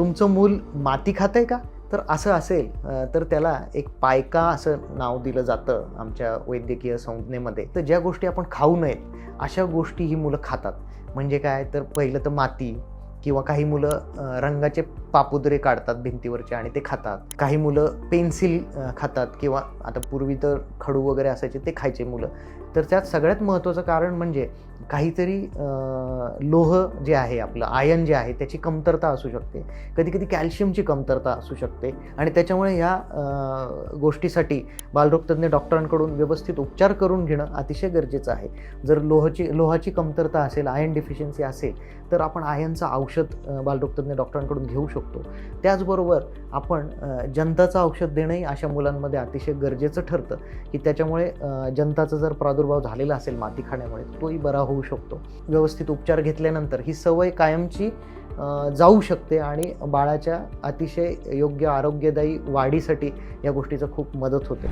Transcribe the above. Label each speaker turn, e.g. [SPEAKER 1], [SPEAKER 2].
[SPEAKER 1] तुमचं मूल माती खातंय का? तर असं असेल तर त्याला एक पायका असं नाव दिलं जातं आमच्या वैद्यकीय संज्ञेमध्ये. तर ज्या गोष्टी आपण खाऊ नयेत अशा गोष्टी ही मुलं खातात. म्हणजे काय? तर पहिलं तर माती किंवा काही मुलं रंगाचे पापुद्रे काढतात भिंतीवरचे आणि ते खातात. काही मुलं पेन्सिल खातात किंवा आता पूर्वी तर खडू वगैरे असायचे ते खायचे मुलं. तर त्यात सगळ्यात महत्त्वाचं कारण म्हणजे काहीतरी लोह जे आहे आपलं आयन जे आहे त्याची कमतरता असू शकते. कधी कधी कॅल्शियमची कमतरता असू शकते. आणि त्याच्यामुळे ह्या गोष्टीसाठी बालरोगतज्ञ डॉक्टरांकडून व्यवस्थित उपचार करून घेणं अतिशय गरजेचं आहे. जर लोहची लोहाची कमतरता असेल आयन डिफिशियन्सी असेल तर आपण आयनचं औषध बालरोगतज्ञ डॉक्टरांकडून घेऊ शकतो. त्याचबरोबर आपण अ, जंताचं औषध देणंही अशा मुलांमध्ये अतिशय गरजेचं ठरतं की त्याच्यामुळे अ, जंताचा जर प्रादुर्भाव झालेला असेल माती खाण्यामुळे तोही बरा होऊ शकतो. व्यवस्थित उपचार घेतल्यानंतर ही सवय कायमची जाऊ शकते आणि बाळाच्या अतिशय योग्य आरोग्यदायी वाढीसाठी या गोष्टीचं खूप मदत होते.